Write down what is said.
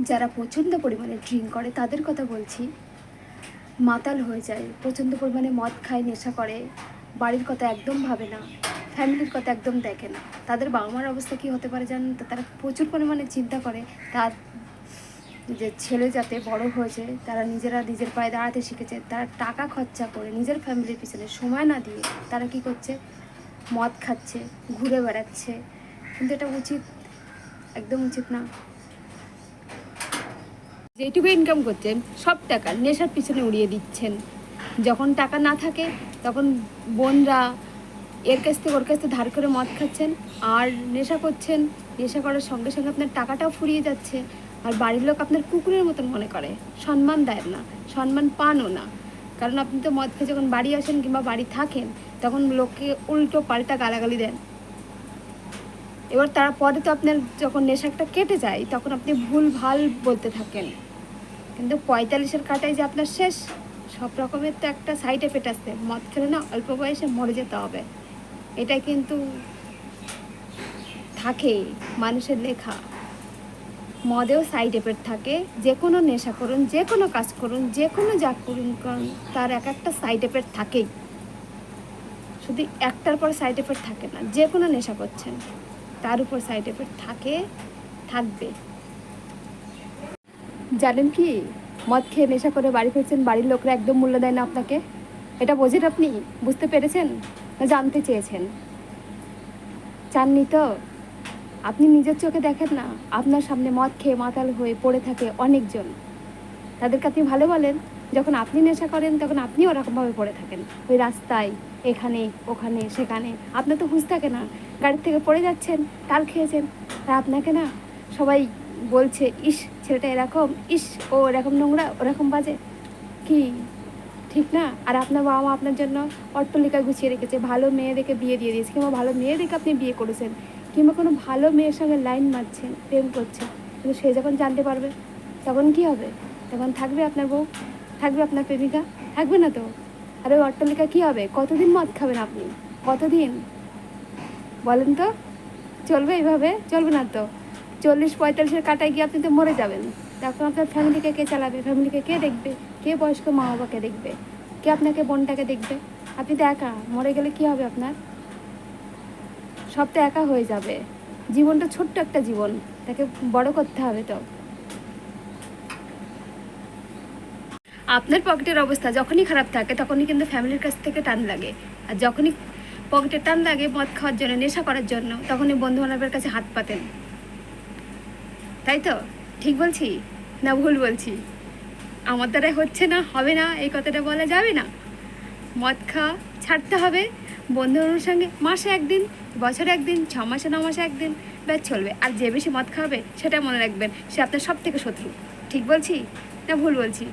যারা প্রচণ্ড পরিমাণে ড্রিঙ্ক করে, তাদের কথা বলছি। মাতাল হয়ে যায়, প্রচণ্ড পরিমাণে মদ খায়, নেশা করে, বাড়ির কথা একদম ভাবে না, ফ্যামিলির কথা একদম দেখে না। তাদের বাবা মার অবস্থা কী হতে পারে জানেন? তো তারা প্রচুর পরিমাণে চিন্তা করে। তার যে ছেলে যাতে বড় হয়েছে, তারা নিজেরা নিজের পায়ে দাঁড়াতে শিখেছে, তারা টাকা খরচা করে নিজের ফ্যামিলির পিছনে সময় না দিয়ে তারা কি করছে? মদ খাচ্ছে, ঘুরে বেড়াচ্ছে। কিন্তু এটা উচিত, একদম উচিত না। যেটুকু ইনকাম করছেন, সব টাকা নেশার পিছনে উড়িয়ে দিচ্ছেন। যখন টাকা না থাকে, তখন বোনরা এর কাছ থেকে ওর কাছ থেকে ধার করে মদ খাচ্ছেন, আর নেশা করছেন। নেশা করার সঙ্গে সঙ্গে আপনার টাকাটাও ফুরিয়ে যাচ্ছে। আর বাড়ির লোক আপনার কুকুরের মতন মনে করে। সম্মান দেয় না, সম্মান পানও না। কারণ আপনি তো মদ খেয়ে যখন বাড়ি আসেন কিংবা বাড়ি থাকেন, তখন লোককে উল্টো পাল্টা গালাগালি দেন। এবার তার পরে তো আপনার যখন নেশাটা কেটে যায়, তখন আপনি ভুল ভালো বলতে থাকেন। কিন্তু পঁয়তাল্লিশের কাটায় যে আপনার শেষ, সব রকমের তো একটা সাইড এফেক্ট আসছে মদ খেলে না অল্প বয়সে মরে যেতে হবে। এটা কিন্তু থাকে মানুষের লেখা। মদেও সাইড এফেক্ট থাকে। যে কোনো নেশা করুন, যে কোনো কাজ করুন, যে কোনো যা করুন করুন তার এক একটা সাইড এফেক্ট থাকেই। শুধু একটার পর সাইড এফেক্ট থাকে না, যে কোনো নেশা করছেন, তার উপর সাইড এফেক্ট থাকে, থাকবে। জানেন কি? মদ খেয়ে নেশা করে বাড়ি ফিরছেন, বাড়ির লোকরা একদম মূল্য দেয় না আপনাকে। এটা বোঝেন আপনি? বুঝতে পেরেছেন? না জানতে চেয়েছেন? চাননি তো? আপনি নিজের চোখে দেখেন না, আপনার সামনে মদ খেয়ে মাতাল হয়ে পড়ে থাকে অনেকজন। তাদেরকে আপনি ভালো বলেন, যখন আপনি নেশা করেন, তখন আপনি ওরকমভাবে পড়ে থাকেন। ওই রাস্তায়, এখানে, ওখানে, সেখানে আপনার তো হুঁশ থাকে না। গাড়ির থেকে পড়ে যাচ্ছেন, তাল খেয়েছেন। আর আপনাকে না, সবাই বলছে, ইস, ছেলেটা এরকম, ইস, ও এরকম নোংরা, ওরকম বাজে। কি? ঠিক না? আর আপনার বাবা মা আপনার জন্য অট্টলিকা গুছিয়ে রেখেছে, ভালো মেয়ে দেখে বিয়ে দিয়ে দিয়েছে, কিংবা ভালো মেয়ে দেখে আপনি বিয়ে করেছেন, কিংবা কোনো ভালো মেয়ের সঙ্গে লাইন মারছেন, প্রেম করছে কিন্তু সে যখন জানতে পারবে, তখন কি হবে? তখন থাকবে আপনার বউ, থাকবে আপনার প্রেমিকা, থাকবে না তো? আর ওই অট্টালিকা কী হবে? কতদিন মদ খাবেন আপনি? কতদিন? বলেন তো। চলবে এইভাবে? চলবে না তো? চল্লিশ পঁয়তাল্লিশের কাটায় গিয়ে আপনি তো মরে যাবেন। তখন আপনার ফ্যামিলিকে কে চালাবে? ফ্যামিলিকে কে দেখবে? কে বয়স্ক মা বাবাকে দেখবে? কে আপনাকে বোনটাকে দেখবে? আপনি তো একা, মরে গেলে কি হবে আপনার? সব তো একা হয়ে যাবে। জীবনটা ছোট্ট একটা জীবন, তাকে বড় করতে হবে তো। আপনার পকেটের অবস্থা যখনই খারাপ থাকে, তখনই কিন্তু ফ্যামিলির কাছ থেকে টান লাগে। আর যখনই পকেটে টান লাগে মদ খাওয়ার জন্য, নেশা করার জন্য, তখনই বন্ধু বান্ধবের কাছে হাত পাতেন। তাই তো? ঠিক বলছি? না ভুল বলছি? আমার দ্বারা হচ্ছে না, হবে না, এই কথাটা বলা যাবে না? মদ খাওয়া ছাড়তে হবে, বন্ধু বান্ধবের সঙ্গে মাসে একদিন, বছরে একদিন, ছ মাসে, ন মাসে একদিন, ব্যাস চলবে। আর যে বেশি মদ খাওয়াবে, সেটা মনে রাখবেন, সে আপনার সব থেকে শত্রু। ঠিক বলছি? না ভুল বলছি?